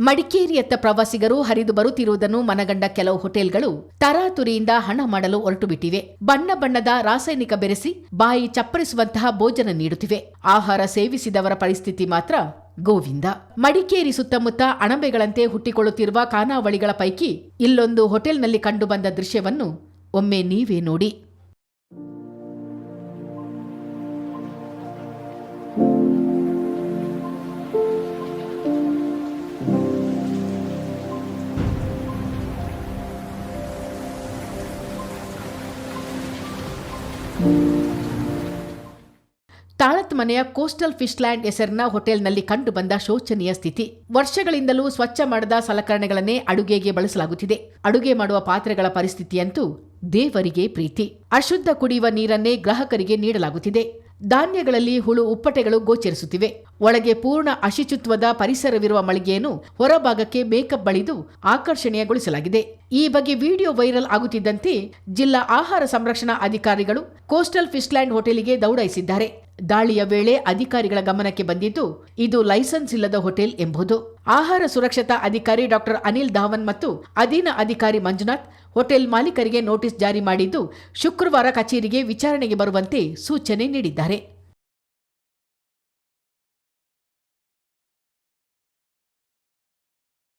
ಮಡಿಕೇರಿಯತ್ತ ಪ್ರವಾಸಿಗರು ಹರಿದು ಬರುತ್ತಿರುವುದನ್ನು ಮನಗಂಡ ಕೆಲವು ಹೋಟೆಲ್ಗಳು ತರಾತುರಿಯಿಂದ ಹಣ ಮಾಡಲು ಹೊರಟು ಬಿಟ್ಟಿವೆ ಬಣ್ಣ ಬಣ್ಣದ ರಾಸಾಯನಿಕ ಬೆರೆಸಿ ಬಾಯಿ ಚಪ್ಪರಿಸುವಂತಹ ಭೋಜನ ನೀಡುತ್ತಿವೆ. ಆಹಾರ ಸೇವಿಸಿದವರ ಪರಿಸ್ಥಿತಿ ಮಾತ್ರ ಗೋವಿಂದ. ಮಡಿಕೇರಿ ಸುತ್ತಮುತ್ತ ಅಣಬೆಗಳಂತೆ ಹುಟ್ಟಿಕೊಳ್ಳುತ್ತಿರುವ ಖಾನಾವಳಿಗಳ ಪೈಕಿ ಇಲ್ಲೊಂದು ಹೋಟೆಲ್ನಲ್ಲಿ ಕಂಡುಬಂದ ದೃಶ್ಯವನ್ನು ಒಮ್ಮೆ ನೀವೇ ನೋಡಿ. ತಾಳತ್ ಮನೆಯ ಕೋಸ್ಟಲ್ ಫಿಶ್ಲ್ಯಾಂಡ್ ಹೆಸರಿನ ಹೋಟೆಲ್ನಲ್ಲಿ ಕಂಡುಬಂದ ಶೋಚನೀಯ ಸ್ಥಿತಿ. ವರ್ಷಗಳಿಂದಲೂ ಸ್ವಚ್ಛ ಮಾಡದ ಸಲಕರಣೆಗಳನ್ನೇ ಅಡುಗೆಗೆ ಬಳಸಲಾಗುತ್ತಿದೆ. ಅಡುಗೆ ಮಾಡುವ ಪಾತ್ರೆಗಳ ಪರಿಸ್ಥಿತಿಯಂತೂ ದೇವರಿಗೆ ಪ್ರೀತಿ. ಅಶುದ್ಧ ಕುಡಿಯುವ ನೀರನ್ನೇ ಗ್ರಾಹಕರಿಗೆ ನೀಡಲಾಗುತ್ತಿದೆ. ಧಾನ್ಯಗಳಲ್ಲಿ ಹುಳು ಉಪ್ಪಟೆಗಳು ಗೋಚರಿಸುತ್ತಿವೆ. ಒಳಗೆ ಪೂರ್ಣ ಅಶಿಚುತ್ವದ ಪರಿಸರವಿರುವ ಮಳಿಗೆಯನ್ನು ಹೊರಭಾಗಕ್ಕೆ ಮೇಕಪ್ ಬಳಿದು ಆಕರ್ಷಣೀಯಗೊಳಿಸಲಾಗಿದೆ. ಈ ಬಗ್ಗೆ ವಿಡಿಯೋ ವೈರಲ್ ಆಗುತ್ತಿದ್ದಂತೆ ಜಿಲ್ಲಾ ಆಹಾರ ಸಂರಕ್ಷಣಾ ಅಧಿಕಾರಿಗಳು ಕೋಸ್ಟಲ್ ಫಿಶ್ಲ್ಯಾಂಡ್ ಹೋಟೆಲಿಗೆ ದೌಡಾಯಿಸಿದ್ದಾರೆ. ದಾಳಿಯ ವೇಳೆ ಅಧಿಕಾರಿಗಳ ಗಮನಕ್ಕೆ ಬಂದಿದ್ದು, ಇದು ಲೈಸೆನ್ಸ್ ಇಲ್ಲದ ಹೋಟೆಲ್ ಎಂಬುದು. ಆಹಾರ ಸುರಕ್ಷತಾ ಅಧಿಕಾರಿ ಡಾಕ್ಟರ್ ಅನಿಲ್ ಧಾವನ್ ಮತ್ತು ಅಧೀನ ಅಧಿಕಾರಿ ಮಂಜುನಾಥ್ ಹೋಟೆಲ್ ಮಾಲೀಕರಿಗೆ ನೋಟಿಸ್ ಜಾರಿ ಮಾಡಿದ್ದು ಶುಕ್ರವಾರ ಕಚೇರಿಗೆ ವಿಚಾರಣೆಗೆ ಬರುವಂತೆ ಸೂಚನೆ ನೀಡಿದ್ದಾರೆ